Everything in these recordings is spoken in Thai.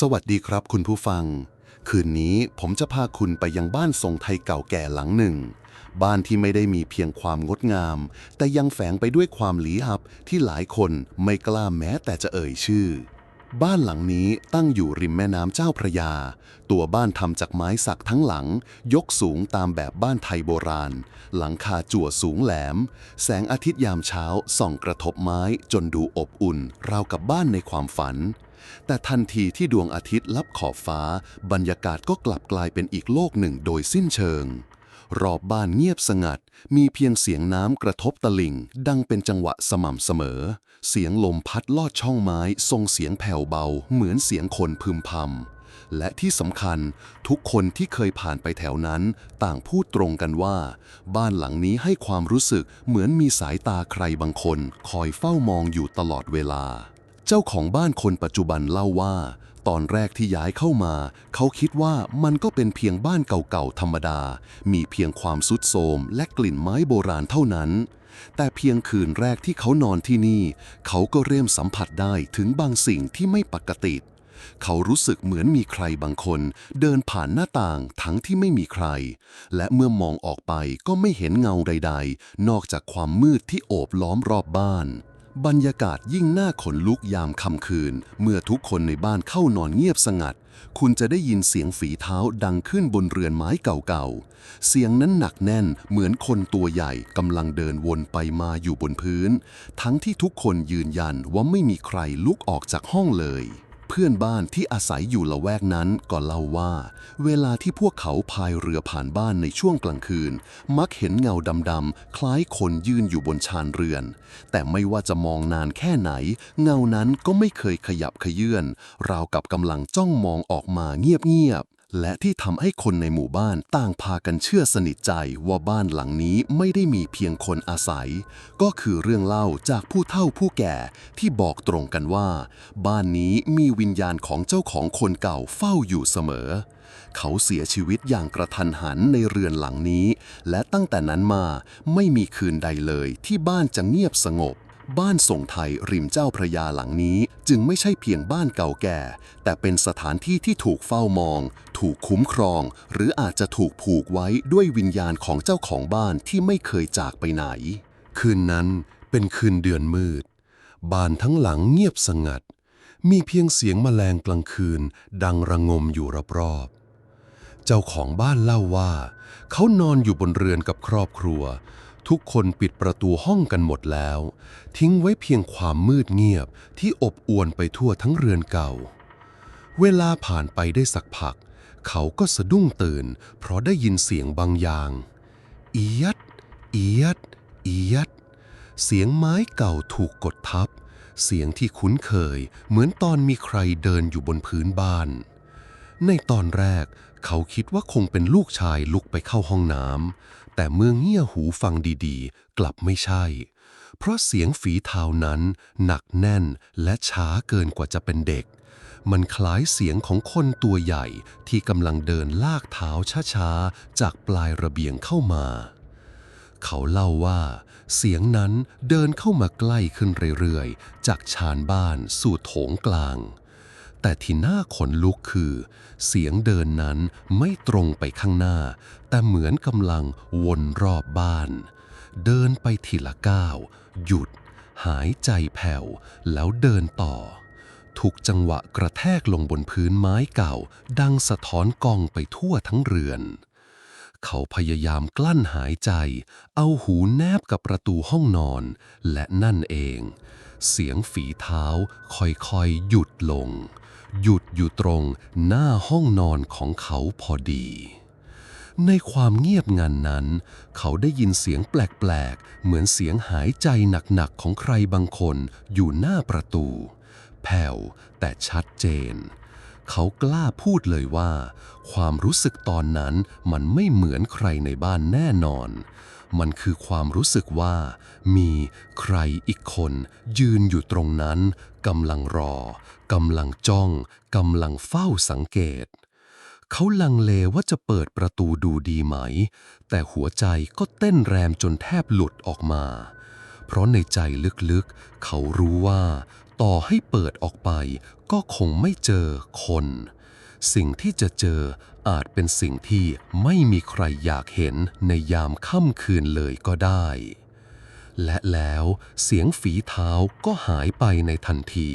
สวัสดีครับคุณผู้ฟัง คืนนี้ผมจะพาคุณไปยังบ้านทรงไทยเก่าแก่หลังหนึ่ง บ้านที่ไม่ได้มีเพียงความงดงาม แต่ยังแฝงไปด้วยความลี้ลับที่หลายคนไม่กล้าแม้แต่จะเอ่ยชื่อ บ้านหลังนี้ตั้งอยู่ริมแม่น้ำเจ้าพระยา ตัวบ้านทำจากไม้สักทั้งหลัง ยกสูงตามแบบบ้านไทยโบราณ หลังคาจั่วสูงแหลม แสงอาทิตย์ยามเช้าส่องกระทบไม้จนดูอบอุ่น ราวกับบ้านในความฝัน แต่ทันทีที่ดวงอาทิตย์ลับขอบฟ้า บรรยากาศก็กลับกลายเป็นอีกโลกหนึ่งโดยสิ้นเชิง รอบบ้านเงียบสงัด มีเพียงเสียงน้ำกระทบตะลิ่ง ดังเป็นจังหวะสม่ำเสมอ เสียงลมพัดลอดช่องไม้ทรงเสียงแผ่วเบา เหมือนเสียงคนพึมพำและที่สำคัญทุกคนที่เคยผ่านไปแถวนั้น ต่างพูดตรงกันว่า บ้านหลังนี้ให้ความรู้สึกเหมือนมีสายตาใครบางคน คอยเฝ้ามองอยู่ตลอดเวลา จ้าของบ้านคนปัจจุบันเล่าว่า ตอนแรกที่ย้ายเข้ามา เขาคิดว่ามันก็เป็นเพียงบ้านเก่าๆธรรมดา มีเพียงความสุดโทมและกลิ่นไม้โบราณเท่านั้น แต่เพียงคืนแรกที่เขานอนที่นี่ เขาก็เริ่มสัมผัสได้ถึงบางสิ่งที่ไม่ปกติ เขารู้สึกเหมือนมีใครบางคน เดินผ่านหน้าต่างทั้งที่ไม่มีใคร และเมื่อมองออกไปก็ไม่เห็นเงาใด ๆ นอกจากความมืดที่โอบล้อมรอบบ้าน บรรยากาศยิ่งน่าขนลุกยามค่ำคืน เมื่อทุกคนในบ้านเข้านอนเงียบสงัด คุณจะได้ยินเสียงฝีเท้าดังขึ้นบนเรือนไม้เก่าๆ เสียงนั้นหนักแน่นเหมือนคนตัวใหญ่กำลังเดินวนไปมาอยู่บนพื้น ทั้งที่ทุกคนยืนยันว่าไม่มีใครลุกออกจากห้องเลย เพื่อนบ้านที่อาศัยอยู่ละแวกนั้นก็เล่าว่า เวลาที่พวกเขาพายเรือผ่านบ้านในช่วงกลางคืน มักเห็นเงาดำๆคล้ายคนยืนอยู่บนชานเรือน แต่ไม่ว่าจะมองนานแค่ไหน เงานั้นก็ไม่เคยขยับขยื่นราวกับกำลังจ้องมองออกมาเงียบๆ และที่ทำให้คนในหมู่บ้านต่างพากันเชื่อสนิทใจว่าบ้านหลังนี้ไม่ได้มีเพียงคนอาศัย ก็คือเรื่องเล่าจากผู้เฒ่าผู้แก่ที่บอกตรงกันว่า บ้านนี้มีวิญญาณของเจ้าของคนเก่าเฝ้าอยู่เสมอ เขาเสียชีวิตอย่างกระทันหันในเรือนหลังนี้ และตั้งแต่นั้นมาไม่มีคืนใดเลยที่บ้านจะเงียบสงบ บ้านส่งไทยริมเจ้าพระยาหลังนี้จึงไม่ใช่เพียงบ้านเก่าแก่ แต่เป็นสถานที่ที่ถูกเฝ้ามอง ถูกคุ้มครอง หรืออาจจะถูกผูกไว้ด้วยวิญญาณของเจ้าของบ้านที่ไม่เคยจากไปไหน คืนนั้นเป็นคืนเดือนมืด บ้านทั้งหลังเงียบสงัด มีเพียงเสียงแมลงกลางคืน ดังระงมอยู่รอบๆเจ้าของบ้านเล่าว่า เขานอนอยู่บนเรือนกับครอบครัว ทุกคนปิดประตูห้องกันหมดแล้ว ทิ้งไว้เพียงความมืดเงียบที่อบอวนไปทั่วทั้งเรือนเก่า เวลาผ่านไปได้สักพัก เขาก็สะดุ้งตื่น เพราะได้ยินเสียงบางอย่าง เอียด เอียด เอียด เสียงไม้เก่าถูกกดทับ เสียงที่คุ้นเคย เหมือนตอนมีใครเดินอยู่บนพื้นบ้าน ในตอนแรก เขาคิดว่าคงเป็นลูกชายลุกไปเข้าห้องน้ำ แต่เมื่อเงี่ยหูฟังดีๆ กลับไม่ใช่ เพราะเสียงฝีเท้านั้น หนักแน่นและช้าเกินกว่าจะเป็นเด็ก มันคล้ายเสียงของคนตัวใหญ่ที่กำลังเดินลากเท้าช้าๆ จากปลายระเบียงเข้ามา เขาเล่าว่า เสียงนั้นเดินเข้ามาใกล้ขึ้นเรื่อยๆ จากชานบ้านสู่โถงกลาง แต่ที่น่าขนลุกคือ เสียงเดินนั้นไม่ตรงไปข้างหน้า แต่เหมือนกำลังวนรอบบ้าน เดินไปทีละก้าว หยุด หายใจแผ่ว แล้วเดินต่อทุกจังหวะกระแทกลงบนพื้นไม้เก่า ดังสะท้อนกองไปทั่วทั้งเรือน เขาพยายามกลั้นหายใจ เอาหูแนบกับประตูห้องนอน และนั่นเอง เสียงฝีเท้าค่อยๆหยุดลง หยุดอยู่ตรงหน้าห้องนอนของเขาพอดี ในความเงียบงันนั้น เขาได้ยินเสียงแปลกๆ เหมือนเสียงหายใจหนักๆ ของใครบางคนอยู่หน้าประตู แผ่วแต่ชัดเจน เขากล้าพูดเลยว่า ความรู้สึกตอนนั้นมันไม่เหมือนใครในบ้านแน่นอนมันคือความรู้สึกว่า มีใครอีกคนยืนอยู่ตรงนั้น กำลังรอกำลังจ้องกำลังเฝ้าสังเกต เขาลังเลว่าจะเปิดประตูดูดีไหม แต่หัวใจก็เต้นแรมจนแทบหลุดออกมาเพเพราะในใจลึกๆ เขารู้ว่า ต่อให้เปิดออกไป ก็คงไม่เจอคน สิ่งที่จะเจออาจเป็นสิ่งที่ไม่มีใครอยากเห็นในยามค่ำคืนเลยก็ได้ และแล้วเสียงฝีเท้าก็หายไปในทันที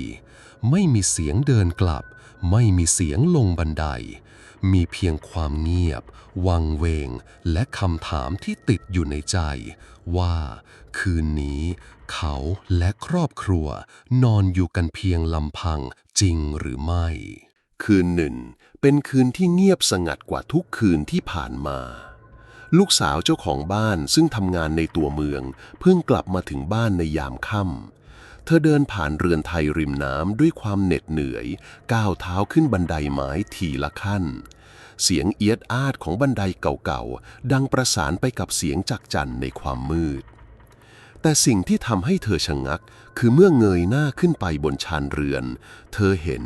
ไม่มีเสียงเดินกลับ ไม่มีเสียงลงบันได มีเพียงความเงียบ วังเวง และคำถามที่ติดอยู่ในใจ ว่าคืนนี้ เขาและครอบครัว นอนอยู่กันเพียงลำพังจริงหรือไม่ คืนหนึ่ง เป็นคืนที่เงียบสงัดกว่าทุกคืนที่ผ่านมา ลูกสาวเจ้าของบ้านซึ่งทำงานในตัวเมือง เพิ่งกลับมาถึงบ้านในยามค่ำเธอเดินผ่านเรือนไทยริมน้ำด้วยความเหน็ดเหนื่อย ก้าวเท้าขึ้นบันไดไม้ทีละขั้น เสียงเอียดอาดของบันไดเก่าๆ ดังประสานไปกับเสียงจักจั่นในความมืด แต่สิ่งที่ทำให้เธอชะงัก คือเมื่อเงยหน้าขึ้นไปบนชานเรือน เธอเห็น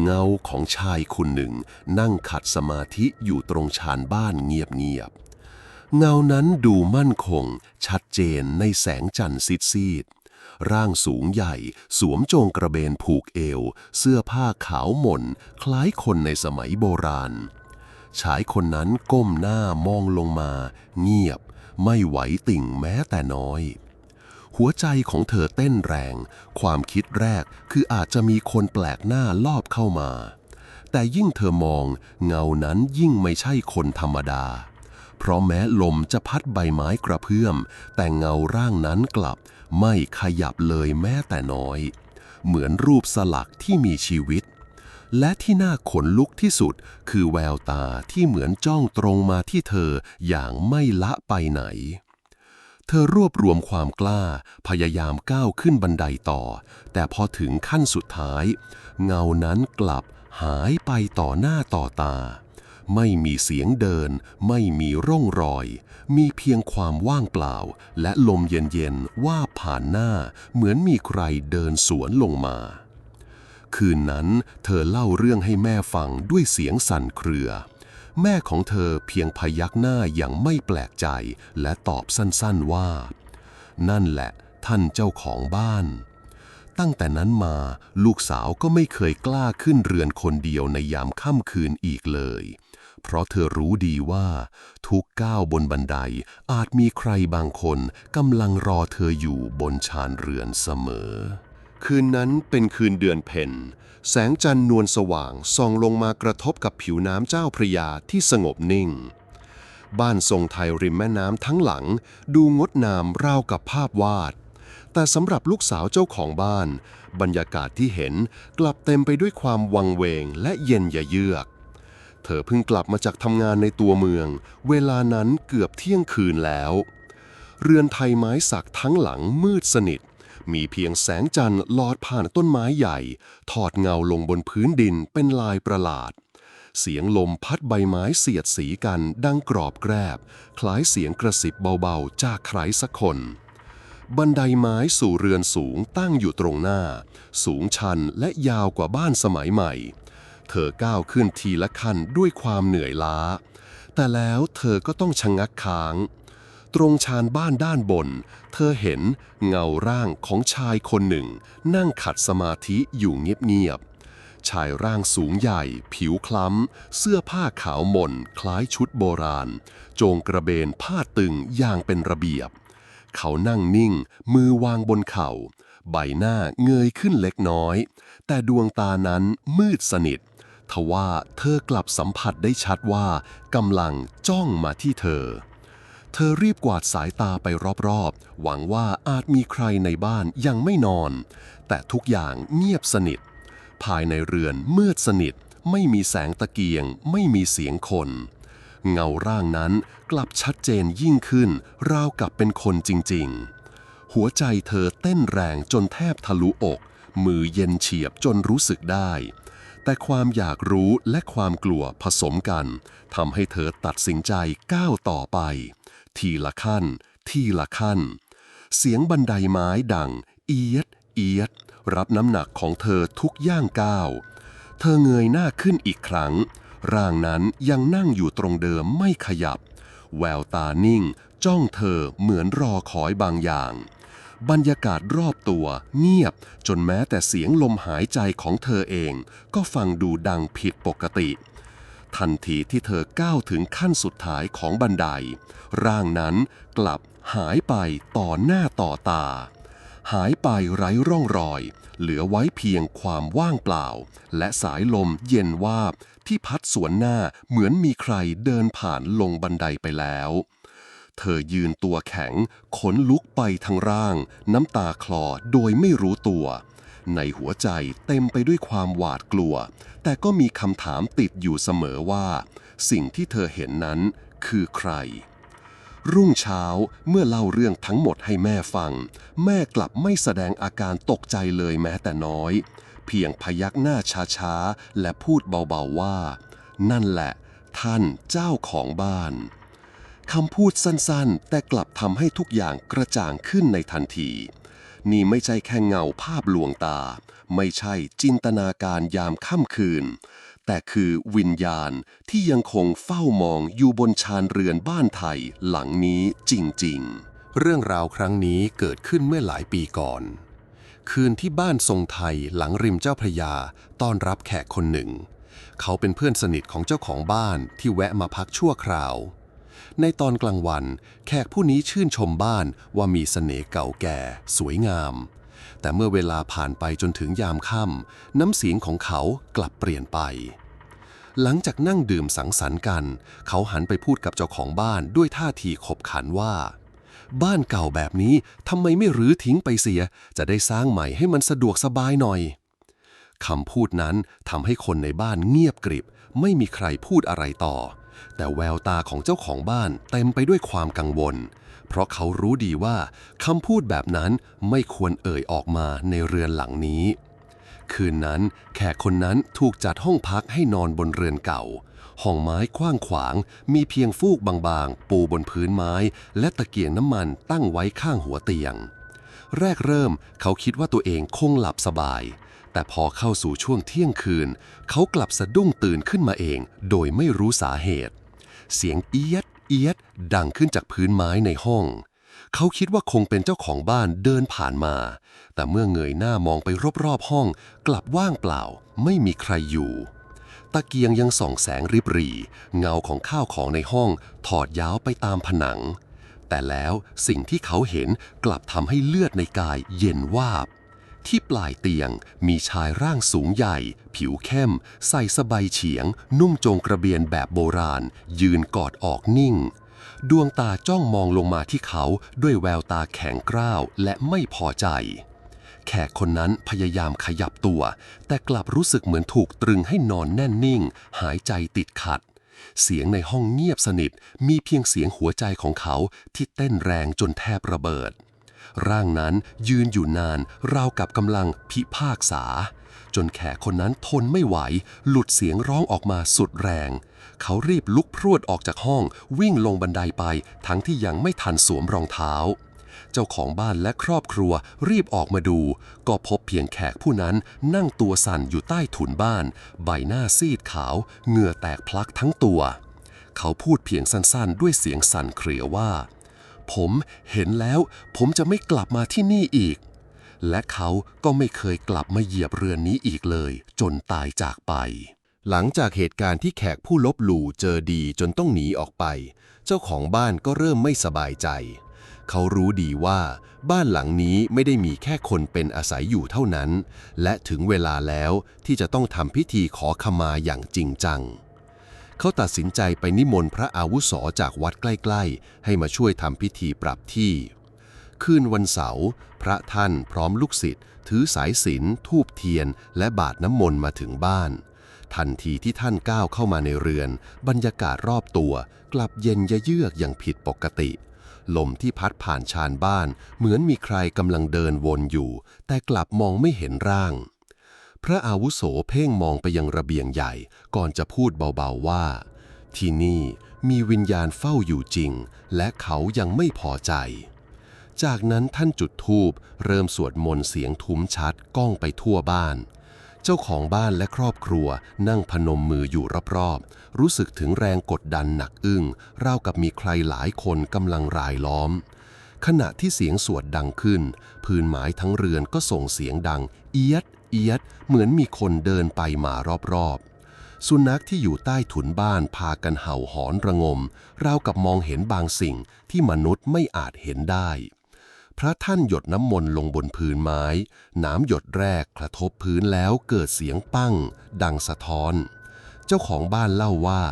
เงาของชายคนหนึ่ง นั่งขัดสมาธิอยู่ตรงชานบ้านเงียบๆ เงานั้นดูมั่นคง ชัดเจนในแสงจันทร์ซีดๆร่างสูงใหญ่ สวมโจงกระเบนผูกเอว เสื้อผ้าขาวหม่น คล้ายคนในสมัยโบราณ ชายคนนั้นก้มหน้ามองลงมา เงียบ ไม่ไหวติ่งแม้แต่น้อย หัวใจของเธอเต้นแรง ความคิดแรกคืออาจจะมีคนแปลกหน้าลอบเข้ามา แต่ยิ่งเธอมอง เงานั้นยิ่งไม่ใช่คนธรรมดา เพราะแม้ลมจะพัดใบไม้กระเพื่อม แต่เงาร่างนั้นกลับ ไม่ขยับเลยแม้แต่น้อย เหมือนรูปสลักที่มีชีวิต และที่น่าขนลุกที่สุด คือแววตาที่เหมือนจ้องตรงมาที่เธออย่างไม่ละไปไหนเธอรวบรวมความกล้า พยายามก้าวขึ้นบันไดต่อ แต่พอถึงขั้นสุดท้าย เงานั้นกลับหายไปต่อหน้าต่อตา ไม่มีเสียงเดิน ไม่มีร่องรอย มีเพียงความว่างเปล่า และลมเย็นๆว่าผ่านหน้า เหมือนมีใครเดินสวนลงมา คืนนั้นเธอเล่าเรื่องให้แม่ฟังด้วยเสียงสั่นเครือ แม่ของเธอเพียงพยักหน้าอย่างไม่แปลกใจ และตอบสั้นๆว่า นั่นแหละท่านเจ้าของบ้านตั้งแต่นั้นมาลูกสาวก็ไม่เคยกล้าขึ้นเรือนคนเดียวในยามค่ำคืนอีกเลย เพราะเธอรู้ดีว่า ทุกก้าวบนบันไดอาจมีใครบางคนกำลังรอเธออยู่บนชานเรือนเสมอ คืนนั้นเป็นคืนเดือนเพ็ญแสงจันทร์นวลสว่างส่องลงมากระทบกับผิวน้ำเจ้าพระยาที่สงบนิ่ง บ้านทรงไทยริมแม่น้ำทั้งหลัง ดูงดงามราวกับภาพวาด แต่สำหรับลูกสาวเจ้าของบ้าน บรรยากาศที่เห็นกลับเต็มไปด้วยความวังเวงและเย็นยะเยือก เธอเพิ่งกลับมาจากทำงานในตัวเมือง เวลานั้นเกือบเที่ยงคืนแล้ว เรือนไทยไม้สักทั้งหลังมืดสนิท มีเพียงแสงจันทร์ลอดผ่านต้นไม้ใหญ่ ทอดเงาลงบนพื้นดินเป็นลายประหลาด เสียงลมพัดใบไม้เสียดสีกันดังกรอบแกรบ คล้ายเสียงกระสิบเบาๆ จากใครสักคนบันไดไม้สู่เรือนสูงตั้งอยู่ตรงหน้า สูงชันและยาวกว่าบ้านสมัยใหม่ เธอก้าวขึ้นทีละขั้นด้วยความเหนื่อยล้า แต่แล้วเธอก็ต้องชะงักค้าง ตรงชานบ้านด้านบน เธอเห็นเงาร่างของชายคนหนึ่ง นั่งขัดสมาธิอยู่เงียบๆชายร่างสูงใหญ่ ผิวคล้ำ เสื้อผ้าขาวหม่นคล้ายชุดโบราณ โจงกระเบนผ้าตึงอย่างเป็นระเบียบ เขานั่งนิ่ง มือวางบนเข่าใบหน้าเงยขึ้นเล็กน้อย แต่ดวงตานั้นมืดสนิท ทว่าเธอกลับสัมผัสได้ชัดว่ากำลังจ้องมาที่เธอ เธอรีบกวาดสายตาไปรอบๆ หวังว่าอาจมีใครในบ้านยังไม่นอน แต่ทุกอย่างเงียบสนิท ภายในเรือนมืดสนิท ไม่มีแสงตะเกียง ไม่มีเสียงคน เงาร่างนั้นกลับชัดเจนยิ่งขึ้น ราวกับเป็นคนจริง ๆ หัวใจเธอเต้นแรงจนแทบทะลุอก มือเย็นเฉียบจนรู้สึกได้ แต่ความอยากรู้และความกลัวผสมกันทำให้เธอตัดสินใจก้าวต่อไป ทีละขั้น ทีละขั้น เสียงบันไดไม้ดัง เอียด เอียด รับน้ำหนักของเธอทุกย่างก้าว เธอเงยหน้าขึ้นอีกครั้ง ร่างนั้นยังนั่งอยู่ตรงเดิมไม่ขยับ แววตานิ่ง จ้องเธอเหมือนรอคอยบางอย่าง บรรยากาศรอบตัว เงียบจนแม้แต่เสียงลมหายใจของเธอเอง ก็ฟังดูดังผิดปกติ ทันทีที่เธอก้าวถึงขั้นสุดท้ายของบันได ร่างนั้นกลับหายไปต่อหน้าต่อตา หายไปไร้ร่องรอย เหลือไว้เพียงความว่างเปล่า และสายลมเย็นวาบที่พัดสวนหน้าเหมือนมีใครเดินผ่านลงบันไดไปแล้ว เธอยืนตัวแข็ง ขนลุกไปทั้งร่าง น้ำตาคลอโดยไม่รู้ตัว ในหัวใจเต็มไปด้วยความหวาดกลัว แต่ก็มีคำถามติดอยู่เสมอว่า สิ่งที่เธอเห็นนั้นคือใคร รุ่งเช้าเมื่อเล่าเรื่องทั้งหมดให้แม่ฟัง แม่กลับไม่แสดงอาการตกใจเลยแม้แต่น้อย เพียงพยักหน้าช้าๆ และพูดเบาๆว่า นั่นแหละ ท่านเจ้าของบ้าน คำพูดสั้นๆ แต่กลับทำให้ทุกอย่างกระจ่างขึ้นในทันที นี่ไม่ใช่แค่เงาภาพลวงตา ไม่ใช่จินตนาการยามค่ำคืน แต่คือวิญญาณที่ยังคงเฝ้ามองอยู่บนชานเรือนบ้านไทยหลังนี้จริงๆ เรื่องราวครั้งนี้เกิดขึ้นเมื่อหลายปีก่อน คืนที่บ้านทรงไทยหลังริมเจ้าพระยาต้อนรับแขกคนหนึ่ง เขาเป็นเพื่อนสนิทของเจ้าของบ้านที่แวะมาพักชั่วคราว ในตอนกลางวัน แขกผู้นี้ชื่นชมบ้านว่ามีเสน่ห์เก่าแก่ สวยงาม แต่เมื่อเวลาผ่านไปจนถึงยามค่ำน้ำเสียงของเขากลับเปลี่ยนไป หลังจากนั่งดื่มสังสรรค์กัน เขาหันไปพูดกับเจ้าของบ้านด้วยท่าทีขบขันว่า บ้านเก่าแบบนี้ทำไมไม่รื้อทิ้งไปเสีย จะได้สร้างใหม่ให้มันสะดวกสบายหน่อยคำพูดนั้นทำให้คนในบ้านเงียบกริบ ไม่มีใครพูดอะไรต่อ แต่แววตาของเจ้าของบ้านเต็มไปด้วยความกังวล เพราะเขารู้ดีว่าคำพูดแบบนั้นไม่ควรเอ่ยออกมาในเรือนหลังนี้ คืนนั้นแขกคนนั้นถูกจัดห้องพักให้นอนบนเรือนเก่า ห้องไม้กว้างขวาง มีเพียงฟูกบางๆ ปูบนพื้นไม้ และตะเกียงน้ำมันตั้งไว้ข้างหัวเตียง แรกเริ่มเขาคิดว่าตัวเองคงหลับสบาย แต่พอเข้าสู่ช่วงเที่ยงคืน เขากลับสะดุ้งตื่นขึ้นมาเอง โดยไม่รู้สาเหตุ เสียงเอียดเอียด ดังขึ้นจากพื้นไม้ในห้อง เขาคิดว่าคงเป็นเจ้าของบ้านเดินผ่านมา แต่เมื่อเงยหน้ามองไปรอบๆห้อง กลับว่างเปล่า ไม่มีใครอยู่ ตะเกียงยังส่องแสงริบหรี่ เงาของข้าวของในห้องถอดยาวไปตามผนัง แต่แล้วสิ่งที่เขาเห็นกลับทำให้เลือดในกายเย็นวาบ ที่ปลายเตียงมีชายร่างสูงใหญ่ ผิวเข้ม ใส่สบายเฉียง นุ่มโจงกระเบียนแบบโบราณ ยืนกอดออกนิ่ง ดวงตาจ้องมองลงมาที่เขาด้วยแววตาแข็งกร้าวและไม่พอใจ แขกคนนั้นพยายามขยับตัว แต่กลับรู้สึกเหมือนถูกตรึงให้นอนแน่นนิ่ง หายใจติดขัดเสียงในห้องเงียบสนิท มีเพียงเสียงหัวใจของเขาที่เต้นแรงจนแทบระเบิด ร่างนั้นยืนอยู่นาน ราวกับกำลังพิพากษา จนแขกคนนั้นทนไม่ไหว หลุดเสียงร้องออกมาสุดแรง เขารีบลุกพรวดออกจากห้อง วิ่งลงบันไดไป ทั้งที่ยังไม่ทันสวมรองเท้า เจ้าของบ้านและครอบครัวรีบออกมาดู ก็พบเพียงแขกผู้นั้นนั่งตัวสั่นอยู่ใต้ถุนบ้าน ใบหน้าซีดขาว เหงื่อแตกพลักทั้งตัว เขาพูดเพียงสั้นๆ ด้วยเสียงสั่นเครือว่า ผมเห็นแล้ว ผมจะไม่กลับมาที่นี่อีก และเขาก็ไม่เคยกลับมาเหยียบเรือนนี้อีกเลย จนตายจากไป หลังจากเหตุการณ์ที่แขกผู้ลบหลู่เจอดีจนต้องหนีออกไป เจ้าของบ้านก็เริ่มไม่สบายใจ เขารู้ดีว่า บ้านหลังนี้ไม่ได้มีแค่คนเป็นอาศัยอยู่เท่านั้น และถึงเวลาแล้วที่จะต้องทำพิธีขอขมาอย่างจริงจัง เขาตัดสินใจไปนิมนต์พระอาวุโสจากวัดใกล้ๆ ให้มาช่วยทำพิธีปรับที่ คืนวันเสาร์พระท่านพร้อมลูกศิษย์ถือสายสิญจนทูบเทียน และบาทน้ำมนต์มาถึงบ้าน ทันทีที่ท่านก้าวเข้ามาในเรือน บรรยากาศรอบตัว กลับเย็นยะเยือกอย่างผิดปกติ ลมที่พัดผ่านชานบ้าน เหมือนมีใครกำลังเดินวนอยู่ แต่กลับมองไม่เห็นร่าง พระอาวุโสเพ่งมองไปยังระเบียงใหญ่ ก่อนจะพูดเบาๆว่า ที่นี่มีวิญญาณเฝ้าอยู่จริง และเขายังไม่พอใจ จากนั้นท่านจุดธูปเริ่มสวดมนต์เสียงทุ้มชัดก้องไปทั่วบ้าน เจ้าของบ้านและครอบครัวนั่งพนมมืออยู่รอบๆ รู้สึกถึงแรงกดดันหนักอึ้งราวกับมีใครหลายคนกำลังรายล้อมขณะที่เสียงสวดดังขึ้น พื้นไม้ทั้งเรือนก็ส่งเสียงดังเอียด เอียด เหมือนมีคนเดินไปมารอบๆ สุนัขที่อยู่ใต้ถุนบ้านพากันเห่าหอนระงม ราวกับมองเห็นบางสิ่งที่มนุษย์ไม่อาจเห็นได้ พระท่านหยดน้ำมนต์ลงบนพื้นไม้ น้ำหยดแรกกระทบพื้นแล้วเกิดเสียงปั้ง ดังสะท้อน เจ้าของบ้านเล่าว่า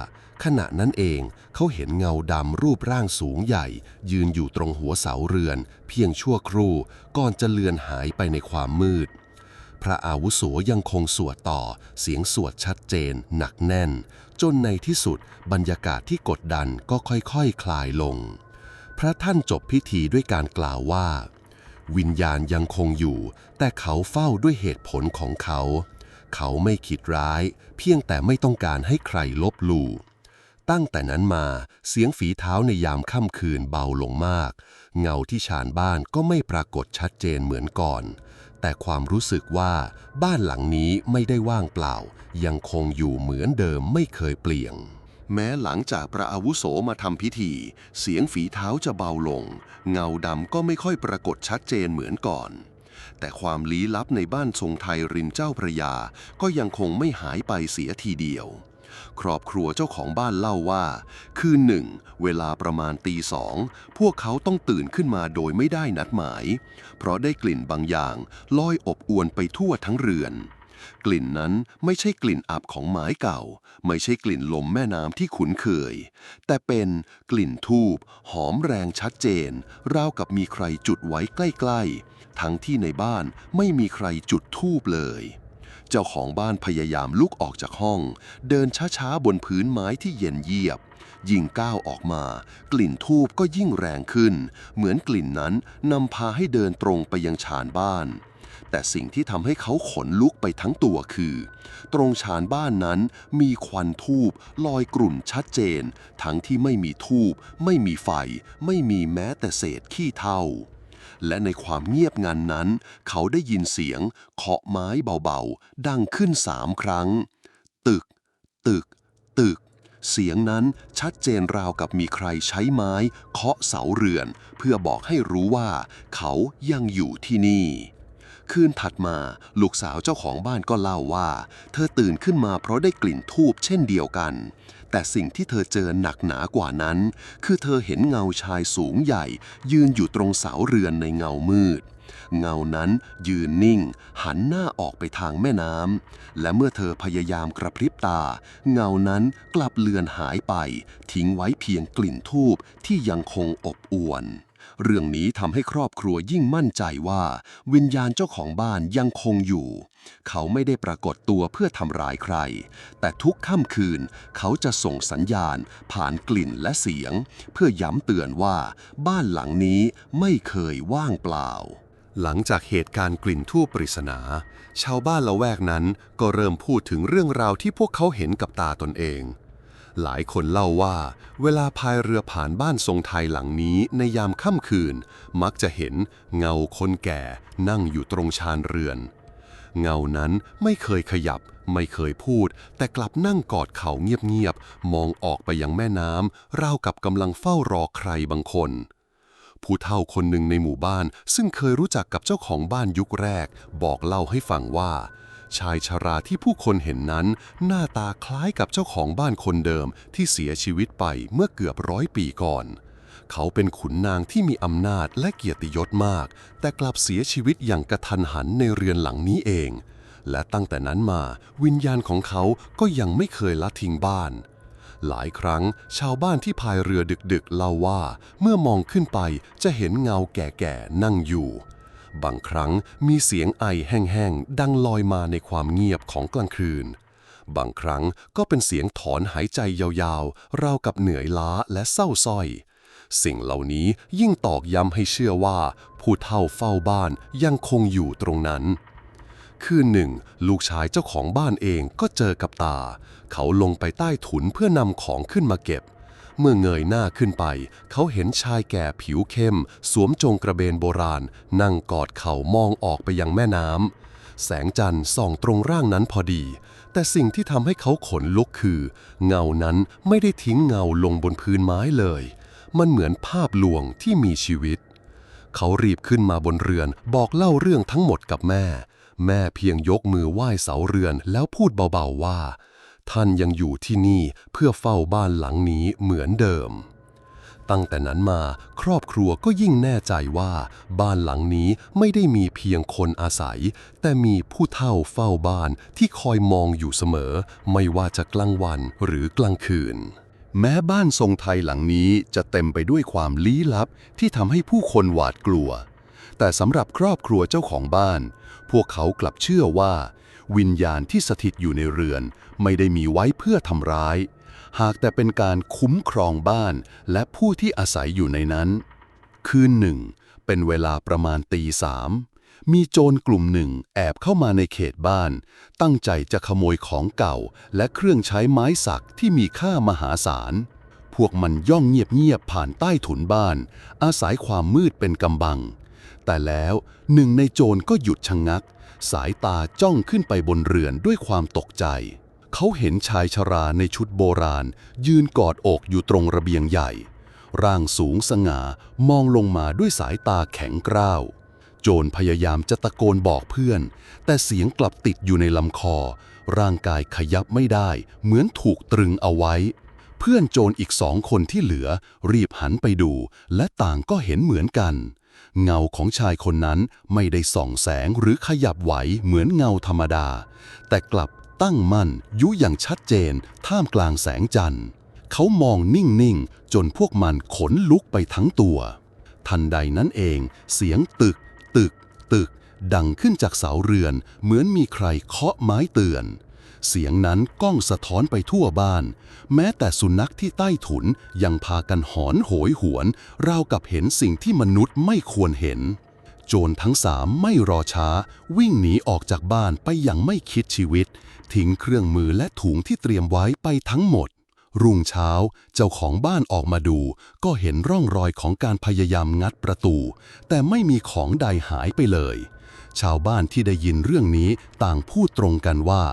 ขณะนั้นเองเขาเห็นเงาดำรูปร่างสูงใหญ่ ยืนอยู่ตรงหัวเสาเรือน เพียงชั่วครู่ก่อนจะเลือนหายไปในความมืด พระอาวุโสยังคงสวดต่อ เสียงสวดชัดเจน หนักแน่น จนในที่สุดบรรยากาศที่กดดันก็ค่อยๆคคลายลง พระท่านจบพิธีด้วยการกล่าวว่า วิญญาณยังคงอยู่ แต่เขาเฝ้าด้วยเหตุผลของเขา เขาไม่คิดร้าย เพียงแต่ไม่ต้องการให้ใครลบหลู่ตั้งแต่นั้นมาเสียงฝีเท้าในยามค่ำคืนเบาลงมาก เงาที่ชานบ้านก็ไม่ปรากฏชัดเจนเหมือนก่อน แต่ความรู้สึกว่าบ้านหลังนี้ไม่ได้ว่างเปล่า ยังคงอยู่เหมือนเดิมไม่เคยเปลี่ยนแม้หลังจากพระอาวุโสมาทำพิธี เสียงฝีเท้าจะเบาลง เงาดำก็ไม่ค่อยปรากฏชัดเจนเหมือนก่อน แต่ความลี้ลับในบ้านทรงไทยริมเจ้าพระยา ก็ยังคงไม่หายไปเสียทีเดียว ครอบครัวเจ้าของบ้านเล่าว่า คืนหนึ่งเวลาประมาณตีสองพวกเขาต้องตื่นขึ้นมาโดยไม่ได้นัดหมาย เพราะได้กลิ่นบางอย่างลอยอบอวนไปทั่วทั้งเรือน กลิ่นนั้นไม่ใช่กลิ่นอับของไม้เก่า ไม่ใช่กลิ่นลมแม่น้ำที่คุ้นเคย แต่เป็นกลิ่นทูบหอมแรงชัดเจน ราวกับมีใครจุดไว้ใกล้ ๆ ทั้งที่ในบ้านไม่มีใครจุดทูบเลย เจ้าของบ้านพยายามลุกออกจากห้อง เดินช้าๆ บนพื้นไม้ที่เย็นเยียบ ยิ่งก้าวออกมา กลิ่นทูบก็ยิ่งแรงขึ้น เหมือนกลิ่นนั้นนำพาให้เดินตรงไปยังชานบ้าน แต่สิ่งที่ทำให้เขาขนลุกไปทั้งตัวคือ ตรงชานบ้านนั้นมีควันทูบลอยกลุ่นชัดเจน ทั้งที่ไม่มีทูบไม่มีไฟ ไม่มีแม้แต่เศษขี้เถ้า และในความเงียบงันนั้น เขาได้ยินเสียงเคาะไม้เบาๆ ดังขึ้นสามครั้ง ตึก ตึก ตึก เสียงนั้นชัดเจนราวกับมีใครใช้ไม้เคาะเสาเรือน เพื่อบอกให้รู้ว่า เขายังอยู่ที่นี่คืนถัดมาลูกสาวเจ้าของบ้านก็เล่าว่า เธอตื่นขึ้นมาเพราะได้กลิ่นทูบเช่นเดียวกัน แต่สิ่งที่เธอเจอหนักหนากว่านั้น คือเธอเห็นเงาชายสูงใหญ่ ยืนอยู่ตรงเสาเรือนในเงามืด เงานั้นยืนนิ่ง หันหน้าออกไปทางแม่น้ำและเมื่อเธอพยายามกระพริบตา เงานั้นกลับเลือนหายไป ทิ้งไว้เพียงกลิ่นทูบที่ยังคงอบอวน เรื่องนี้ทำให้ครอบครัวยิ่งมั่นใจว่า วิญญาณเจ้าของบ้านยังคงอยู่ เขาไม่ได้ปรากฏตัวเพื่อทำร้ายใคร แต่ทุกค่ำคืนเขาจะส่งสัญญาณ ผ่านกลิ่นและเสียง เพื่อย้ำเตือนว่า บ้านหลังนี้ไม่เคยว่างเปล่า หลังจากเหตุการณ์กลิ่นทูบปริศนา ชาวบ้านละแวกนั้นก็เริ่มพูดถึงเรื่องราวที่พวกเขาเห็นกับตาตนเอง หลายคนเล่าว่า เวลาพายเรือผ่านบ้านทรงไทยหลังนี้ในยามค่ำคืน มักจะเห็นเงาคนแก่นั่งอยู่ตรงชานเรือน เงานั้นไม่เคยขยับ ไม่เคยพูด แต่กลับนั่งกอดเข่าเงียบๆ มองออกไปยังแม่น้ำราวกับกำลังเฝ้ารอใครบางคน ผู้เฒ่าคนหนึ่งในหมู่บ้าน ซึ่งเคยรู้จักกับเจ้าของบ้านยุคแรก บอกเล่าให้ฟังว่า ชายชราที่ผู้คนเห็นนั้น หน้าตาคล้ายกับเจ้าของบ้านคนเดิมที่เสียชีวิตไปเมื่อเกือบร้อยปีก่อน เขาเป็นขุนนางที่มีอำนาจและเกียรติยศมาก แต่กลับเสียชีวิตอย่างกระทันหันในเรือนหลังนี้เอง และตั้งแต่นั้นมาวิญญาณของเขาก็ยังไม่เคยละทิ้งบ้านหลายครั้งชาวบ้านที่พายเรือดึกๆเล่าว่า เมื่อมองขึ้นไปจะเห็นเงาแก่ๆนั่งอยู่ บางครั้งมีเสียงไอแห้งๆ ดังลอยมาในความเงียบของกลางคืน บางครั้งก็เป็นเสียงถอนหายใจยาวๆ ราวกับเหนื่อยล้าและเศร้าส้อย สิ่งเหล่านี้ยิ่งตอกย้ำให้เชื่อว่า ผู้เฒ่าเฝ้าบ้านยังคงอยู่ตรงนั้นคืนหนึ่ง ลูกชายเจ้าของบ้านเองก็เจอกับตา เขาลงไปใต้ถุนเพื่อนำของขึ้นมาเก็บ เมื่อเงยหน้าขึ้นไป เขาเห็นชายแก่ผิวเข้ม สวมจงกระเบนโบราณ นั่งกอดเข่ามองออกไปยังแม่น้ำแสงจันทร์ส่องตรงร่างนั้นพอดี แต่สิ่งที่ทำให้เขาขนลุกคือ เงานั้นไม่ได้ทิ้งเงาลงบนพื้นไม้เลย มันเหมือนภาพลวงที่มีชีวิต เขารีบขึ้นมาบนเรือน บอกเล่าเรื่องทั้งหมดกับแม่ แม่เพียงยกมือไหว้เสาเรือนแล้วพูดเบาๆว่า ท่านยังอยู่ที่นี่เพื่อเฝ้าบ้านหลังนี้เหมือนเดิม ตั้งแต่นั้นมาครอบครัวก็ยิ่งแน่ใจว่า บ้านหลังนี้ไม่ได้มีเพียงคนอาศัย แต่มีผู้เฒ่าเฝ้าบ้านที่คอยมองอยู่เสมอ ไม่ว่าจะกลางวันหรือกลางคืน แม้บ้านทรงไทยหลังนี้จะเต็มไปด้วยความลี้ลับที่ทำให้ผู้คนหวาดกลัวแต่สำหรับครอบครัวเจ้าของบ้าน พวกเขากลับเชื่อว่า วิญญาณที่สถิตอยู่ในเรือน ไม่ได้มีไว้เพื่อทำร้าย หากแต่เป็นการคุ้มครองบ้านและผู้ที่อาศัยอยู่ในนั้น คืนหนึ่ง เป็นเวลาประมาณตีสามมีโจรกลุ่มหนึ่งแอบเข้ามาในเขตบ้าน ตั้งใจจะขโมยของเก่า และเครื่องใช้ไม้สักที่มีค่ามหาศาล พวกมันย่องเงียบๆผ่านใต้ถุนบ้าน อาศัยความมืดเป็นกำบัง แต่แล้วหนึ่งในโจรก็หยุดชะงงัก สายตาจ้องขึ้นไปบนเรือนด้วยความตกใจ เขาเห็นชายชราในชุดโบราณ ยืนกอดอกอยู่ตรงระเบียงใหญ่ ร่างสูงสง่ามองลงมาด้วยสายตาแข็งกร้าว โจรพยายามจะตะโกนบอกเพื่อน แต่เสียงกลับติดอยู่ในลำคอ ร่างกายขยับไม่ได้ เหมือนถูกตรึงเอาไว้ เพื่อนโจรอีกสองคนที่เหลือ รีบหันไปดู และต่างก็เห็นเหมือนกัน เงาของชายคนนั้นไม่ได้ส่องแสงหรือขยับไหวเหมือนเงาธรรมดา แต่กลับตั้งมั่นยุอย่างชัดเจน ท่ามกลางแสงจันทร์ เขามองนิ่ง ๆ จนพวกมันขนลุกไปทั้งตัว ทันใดนั้นเอง เสียงตึก ตึก ตึก ดังขึ้นจากเสาเรือน เหมือนมีใครเคาะไม้เตือน เสียงนั้นก้องสะท้อนไปทั่วบ้าน แม้แต่สุนัขที่ใต้ถุนยังพากันหอนโหยหวน ราวกับเห็นสิ่งที่มนุษย์ไม่ควรเห็น โจรทั้งสามไม่รอช้า วิ่งหนีออกจากบ้านไปอย่างไม่คิดชีวิต ทิ้งเครื่องมือและถุงที่เตรียมไว้ไปทั้งหมด รุ่งเช้าเจ้าของบ้านออกมาดู ก็เห็นร่องรอยของการพยายามงัดประตู แต่ไม่มีของใดหายไปเลย ชาวบ้านที่ได้ยินเรื่องนี้ต่างพูดตรงกันว่า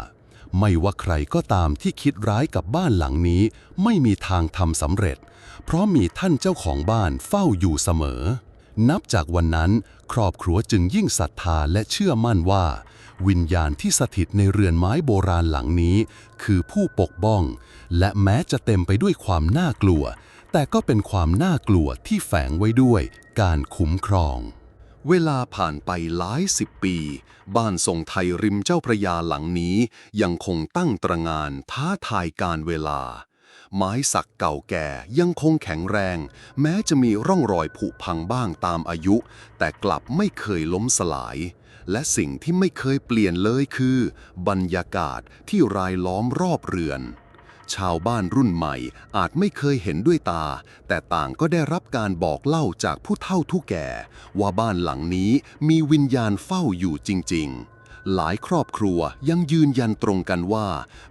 ไม่ว่าใครก็ตามที่คิดร้ายกับบ้านหลังนี้ ไม่มีทางทำสำเร็จ เพราะมีท่านเจ้าของบ้านเฝ้าอยู่เสมอ นับจากวันนั้น ครอบครัวจึงยิ่งศรัทธาและเชื่อมั่นว่า วิญญาณที่สถิตในเรือนไม้โบราณหลังนี้ คือผู้ปกป้อง และแม้จะเต็มไปด้วยความน่ากลัว แต่ก็เป็นความน่ากลัวที่แฝงไว้ด้วยการคุ้มครอง เวลาผ่านไปหลายสิบปี บ้านทรงไทยริมเจ้าพระยาหลังนี้ ยังคงตั้งตระงานท้าทายการเวลา ไม้สักเก่าแก่ยังคงแข็งแรง แม้จะมีร่องรอยผุพังบ้างตามอายุ แต่กลับไม่เคยล้มสลาย และสิ่งที่ไม่เคยเปลี่ยนเลยคือ บรรยากาศที่รายล้อมรอบเรือน ชาวบ้านรุ่นใหม่อาจไม่เคยเห็นด้วยตา แต่ต่างก็ได้รับการบอกเล่าจากผู้เฒ่าผู้แก่ ว่าบ้านหลังนี้มีวิญญาณเฝ้าอยู่จริง ๆ หลายครอบครัวยังยืนยันตรงกันว่า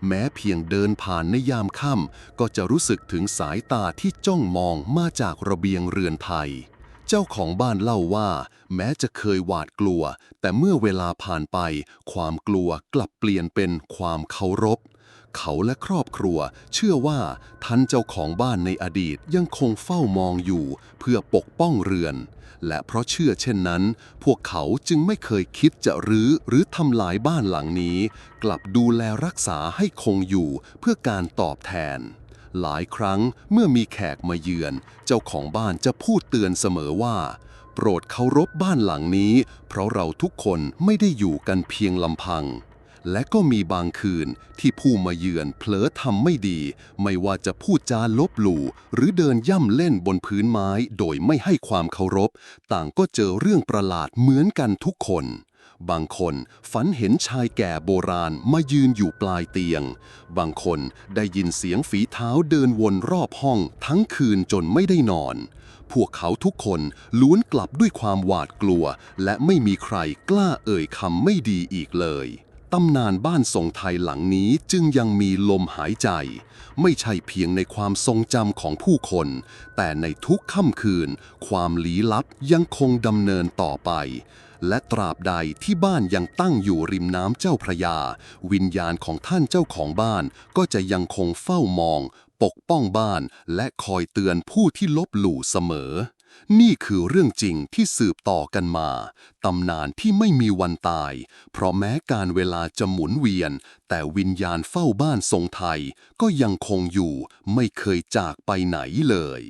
แม้เพียงเดินผ่านในยามค่ำก็จะรู้สึกถึงสายตาที่จ้องมองมาจากระเบียงเรือนไทยเจ้าของบ้านเล่าว่า แม้จะเคยหวาดกลัว แต่เมื่อเวลาผ่านไป ความกลัวกลับเปลี่ยนเป็นความเคารพ เขาและครอบครัว เชื่อว่าท่านเจ้าของบ้านในอดีตยังคงเฝ้ามองอยู่ เพื่อปกป้องเรือน และเพราะเชื่อเช่นนั้น พวกเขาจึงไม่เคยคิดจะรื้อหรือทำลายบ้านหลังนี้ กลับดูแลรักษาให้คงอยู่เพื่อการตอบแทนหลายครั้งเมื่อมีแขกมาเยือน เจ้าของบ้านจะพูดเตือนเสมอว่า โปรดเคารพบ้านหลังนี้ เพราะเราทุกคนไม่ได้อยู่กันเพียงลำพัง และก็มีบางคืนที่ผู้มาเยือนเผลอทำไม่ดี ไม่ว่าจะพูดจาลบหลู่ หรือเดินย่ำเล่นบนพื้นไม้ โดยไม่ให้ความเคารพ ต่างก็เจอเรื่องประหลาดเหมือนกันทุกคน บางคนฝันเห็นชายแก่โบราณมายืนอยู่ปลายเตียง บางคนได้ยินเสียงฝีเท้าเดินวนรอบห้องทั้งคืนจนไม่ได้นอนพวกเขาทุกคนล้วนกลับด้วยความหวาดกลัว และไม่มีใครกล้าเอ่ยคำไม่ดีอีกเลย ตำนานบ้านทรงไทยหลังนี้จึงยังมีลมหายใจ ไม่ใช่เพียงในความทรงจำของผู้คน แต่ในทุกค่ำคืน ความลี้ลับยังคงดำเนินต่อไป และตราบใดที่บ้านยังตั้งอยู่ริมน้ำเจ้าพระยา วิญญาณของท่านเจ้าของบ้านก็จะยังคงเฝ้ามอง ปกป้องบ้านและคอยเตือนผู้ที่ลบหลู่เสมอ นี่คือเรื่องจริงที่สืบต่อกันมา ตำนานที่ไม่มีวันตาย เพราะแม้การเวลาจะหมุนเวียน แต่วิญญาณเฝ้าบ้านทรงไทย ก็ยังคงอยู่ไม่เคยจากไปไหนเลย